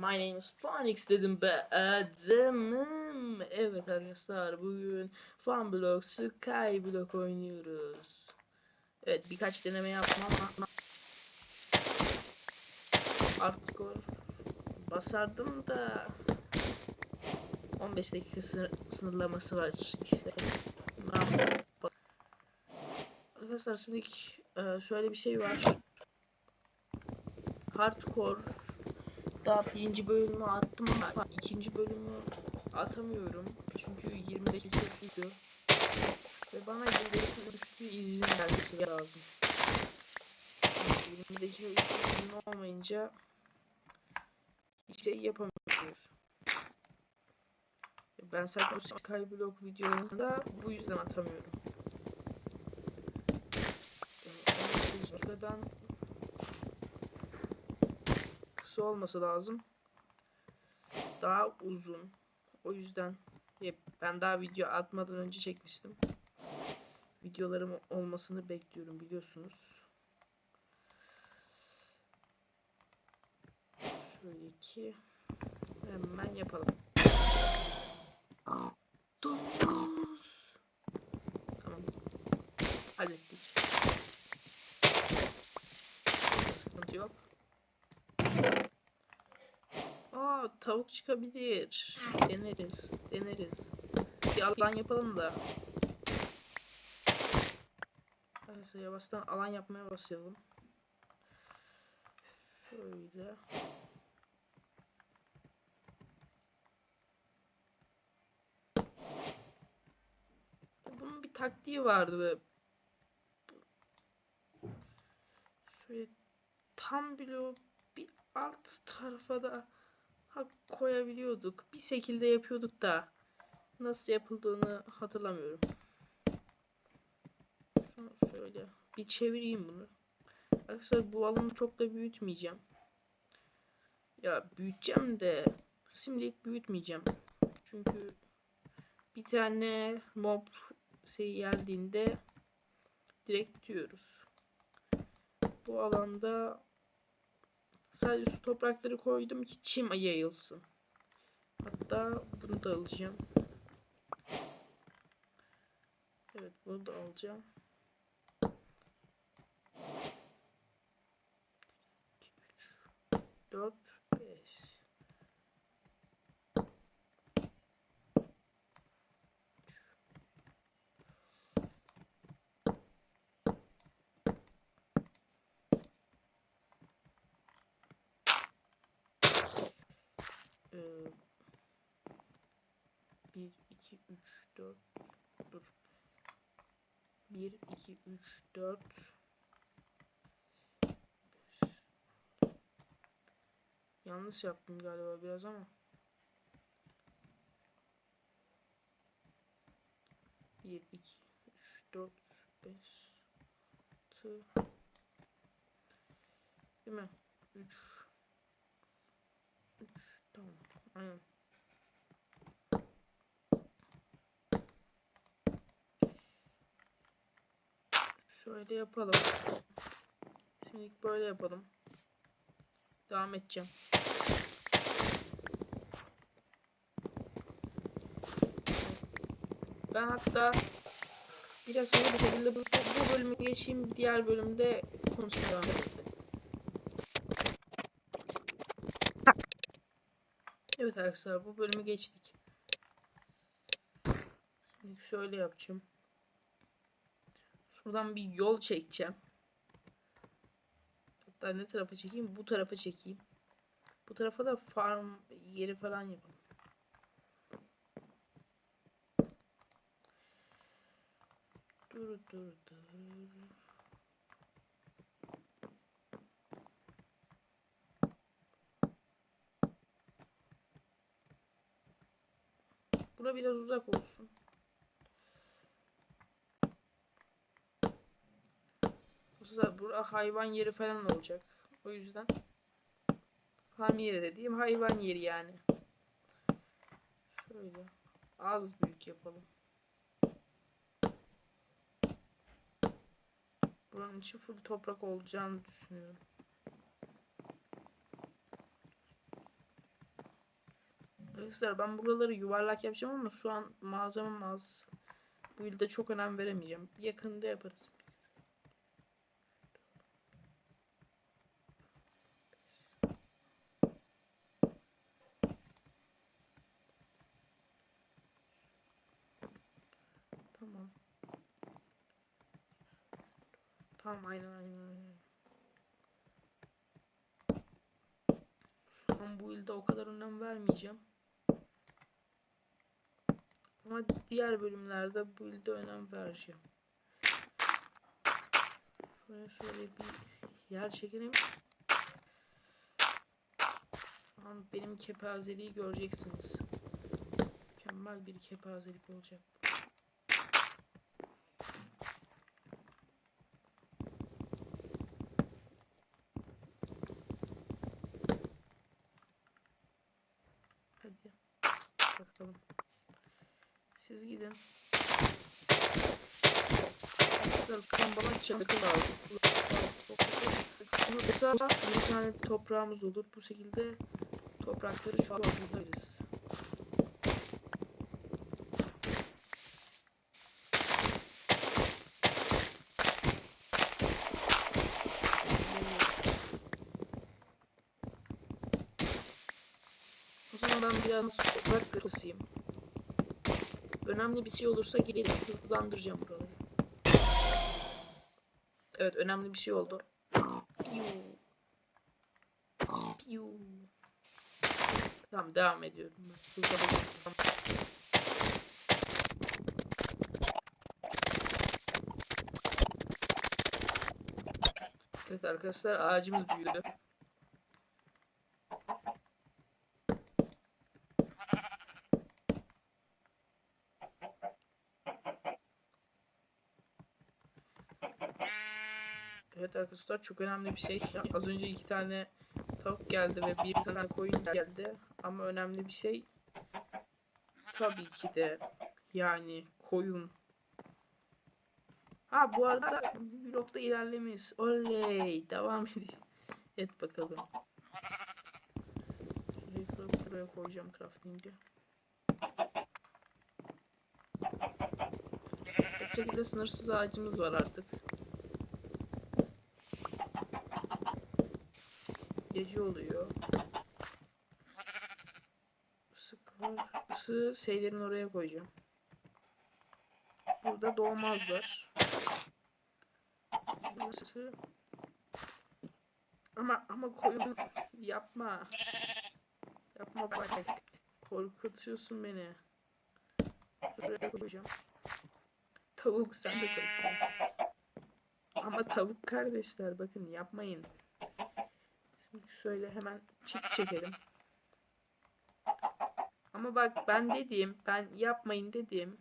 My name is Phoenix dedim be adamım. Evet arkadaşlar bugün Fun Block Sky Block oynuyoruz. Evet birkaç deneme ama hardcore basardım da 15 dakika sınır- sınırlaması var işte. Arkadaşlar şimdi e, şöyle bir şey var. Hardcore daha birinci bölümü attım ama ikinci bölümü atamıyorum. Çünkü 20 dakika sürdü. Ve bana 20 dakika üstü izin gelmesi lazım. 20 dakika üstü izin olmayınca hiçbir şey yapamıyoruz. Ben zaten bu Skyblock videolarında bu yüzden atamıyorum. Yani 15 dakikadan kısa olması lazım. Daha uzun. O yüzden ben daha video atmadan önce çekmiştim. Videolarım olmasını bekliyorum biliyorsunuz. Şöyle ki hemen yapalım. Dokuz. Tamam. Hallettik. Sıkıntı yok. Aa tavuk çıkabilir. Deneriz. Deneriz. Bir alan yapalım da. Neyse yavaştan alan yapmaya başlayalım. Şöyle. Bunun bir taktiği vardı. Şöyle tam bloğu bir alt tarafa da koyabiliyorduk. Bir şekilde yapıyorduk da nasıl yapıldığını hatırlamıyorum. Şöyle bir çevireyim bunu. Arkadaşlar bu alanı çok da büyütmeyeceğim. Ya büyüteceğim de şimdilik büyütmeyeceğim. Çünkü bir tane mob şey geldiğinde direkt diyoruz. Bu alanda sadece su toprakları koydum ki çim yayılsın. Hatta bunu da alacağım. Evet bunu da alacağım. 4 e, 1 2 3 4 dur. 1 2 3 4 Yanlış yaptım galiba biraz ama. 1 2 3 4 5 6 Değil mi? 3 Tamam. Aynen. Şöyle yapalım. Şimdi böyle yapalım. Devam edeceğim. Ben hatta biraz hızlı bir şekilde bu, bu bölümü geçeyim. Diğer bölümde konuşmaya devam edelim. Evet arkadaşlar bu bölümü geçtik. Şimdi şöyle yapacağım. Şuradan bir yol çekeceğim. Hatta ne tarafa çekeyim? Bu tarafa çekeyim. Bu tarafa da farm yeri falan yapalım. Dur dur dur. Bura biraz uzak olsun. Mesela bura hayvan yeri falan olacak. O yüzden farm yeri dediğim hayvan yeri yani. Şöyle az büyük yapalım. Buranın içi full toprak olacağını düşünüyorum. Arkadaşlar ben buraları yuvarlak yapacağım ama şu an malzemem az. Bu yılda çok önem veremeyeceğim. Yakında yaparız. Tamam. Tamam aynen aynen aynen. Şu an bu ilde o kadar önem vermeyeceğim. Ama diğer bölümlerde bu ilde önem vereceğim. Şöyle şöyle bir yer çekelim. Benim kepazeliği göreceksiniz. Mükemmel bir kepazelik olacak. Hadi bakalım. Siz gidin. Arkadaşlar şu an bana çakı lazım. Yoksa bir tane toprağımız olur. Bu şekilde toprakları şu an buradayız. O zaman ben biraz toprak kısayım. Önemli bir şey olursa gidelim. Hızlandıracağım buraları. Evet önemli bir şey oldu. Piu. Piu. Tamam devam ediyorum. ben. Hızla bakıyorum. Evet arkadaşlar ağacımız büyüdü. Evet arkadaşlar çok önemli bir şey. Az önce iki tane tavuk geldi ve bir tane koyun geldi. Ama önemli bir şey tabii ki de yani koyun. Ha bu arada blokta ilerlemeyiz. Oley devam edelim. Et bakalım. Şurayı şuraya, buraya koyacağım crafting'i. Bu şekilde sınırsız ağacımız var artık. Gece oluyor. Isık var. Isı şeylerin oraya koyacağım. Burada doğmazlar. Burası. Ama ama koyun yapma. Yapma bak. Korkutuyorsun beni. Buraya koyacağım. Tavuk sen de korktun. Ama tavuk kardeşler bakın yapmayın. Şimdi şöyle hemen çift çekelim. Ama bak ben dediğim, ben yapmayın dediğim.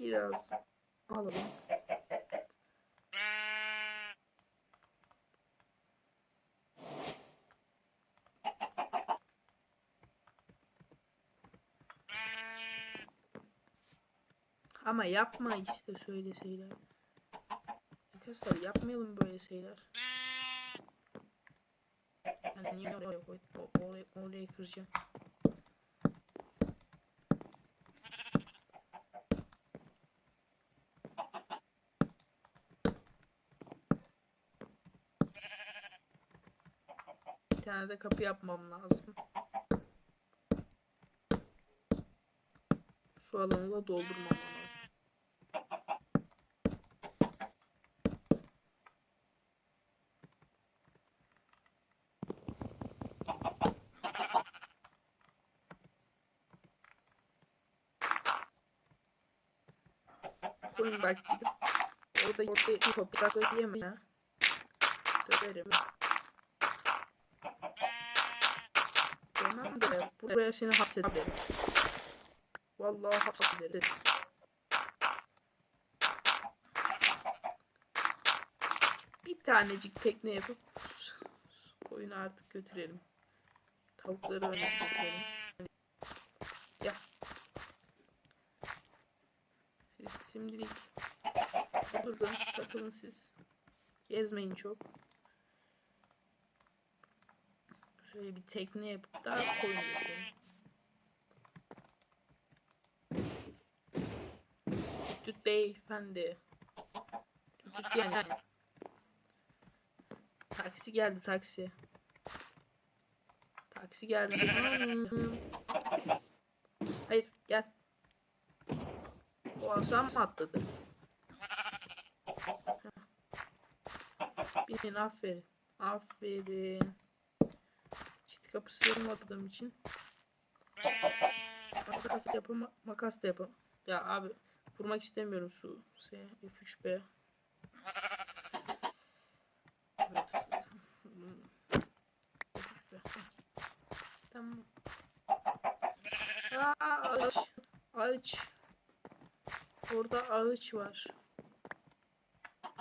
Biraz alalım. Ama yapma işte şöyle şeyler. Arkadaşlar yapmayalım böyle şeyler. Ben niye oraya koydum? O- Orayı, orayı kıracağım. Bir tane de kapı yapmam lazım. Su alanı da doldurmam lazım. Koyun bak gidip orada orada toprakla yeme ya. Döverim. Demem de buraya seni hapsederim. Vallahi hapsederim. Bir tanecik tekne yapıp koyunu artık götürelim. Tavukları öne götürelim. Şimdilik burada takılın siz. Gezmeyin çok. Şöyle bir tekne yapıp daha koyun yapalım. Düt beyefendi. Düt yani. Taksi geldi taksi. Taksi geldi. aşağı mı atladı? Binin aferin. Aferin. Çift kapısı yapmadığım için. Makas yapım, makas da yapım. Ya abi vurmak istemiyorum su. S, F3B. Evet. F3B. Tamam. Aa, ağaç. Ağaç. Orada ağaç var.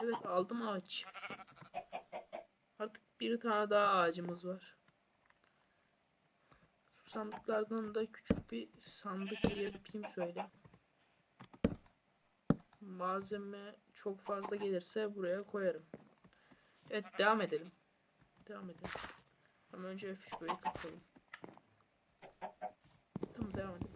Evet aldım ağaç. Artık bir tane daha ağacımız var. Şu sandıklardan da küçük bir sandık yapayım söyle. Malzeme çok fazla gelirse buraya koyarım. Evet devam edelim. Devam edelim. Ama önce F3 böyle kapalım. Tamam devam edelim.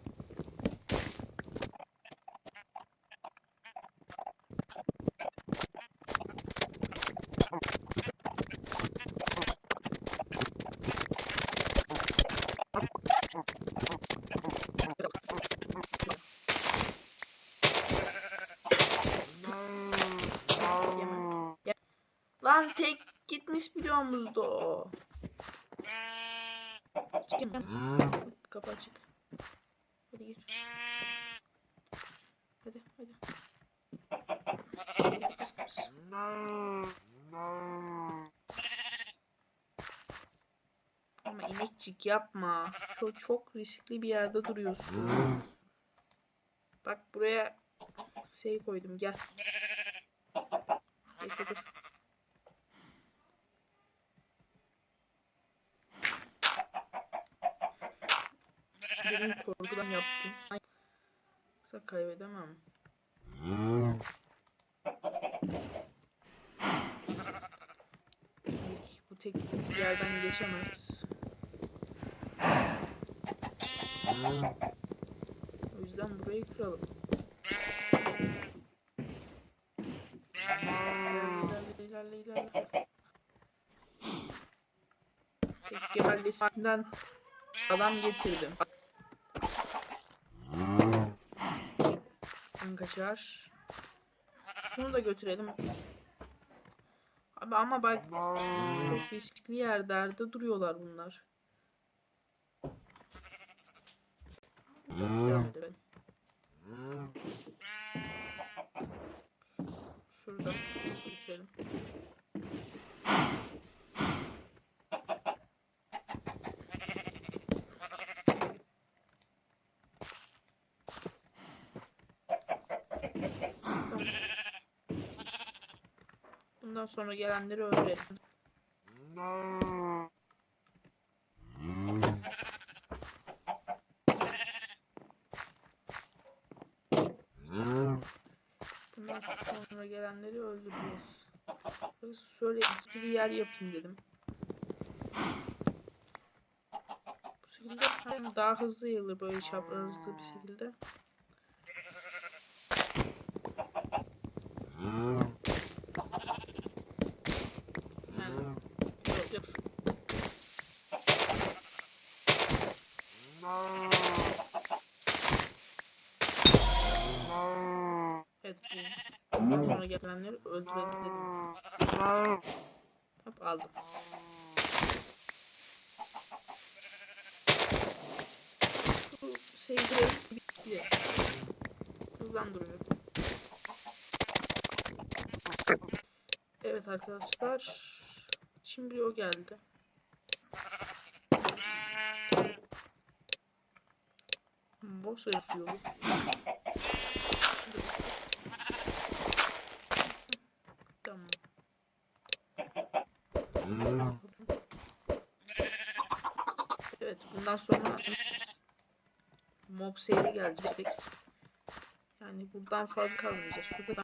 Lan tek gitmiş o. Hiç yemem. Kapı açık. Hadi gir. Hadi hadi. Kıs kıs. Ama inekçik yapma. Çok çok riskli bir yerde duruyorsun. Bak buraya şey koydum gel. Geç otur. Benim korkudan yaptım. Yoksa kaybedemem. Bu tek yerden geçemez. O yüzden burayı kıralım. İlerle ilerle ilerle. Tek mahallesinden adam getirdim. Kaçar. Şunu da götürelim. Abi ama bak çok riskli yerlerde duruyorlar bunlar. Devam edelim. Şurada Bundan sonra gelenleri öğrenelim. Bundan sonra gelenleri öldüreceğiz. Şöyle ikili yer yapayım dedim. Bu şekilde daha hızlı yayılır böyle çaprazlı bir şekilde. Yani dur, dur. Evet bu. Bundan sonra gelenleri öldürelim dedim. Hop aldım. Bu sevgileri bitti. Hızlandırıyorum. Evet arkadaşlar. Şimdi o geldi. Boş yaşıyor. Bundan sonra mob seyri gelecek. Yani buradan fazla kazmayacağız. Şurada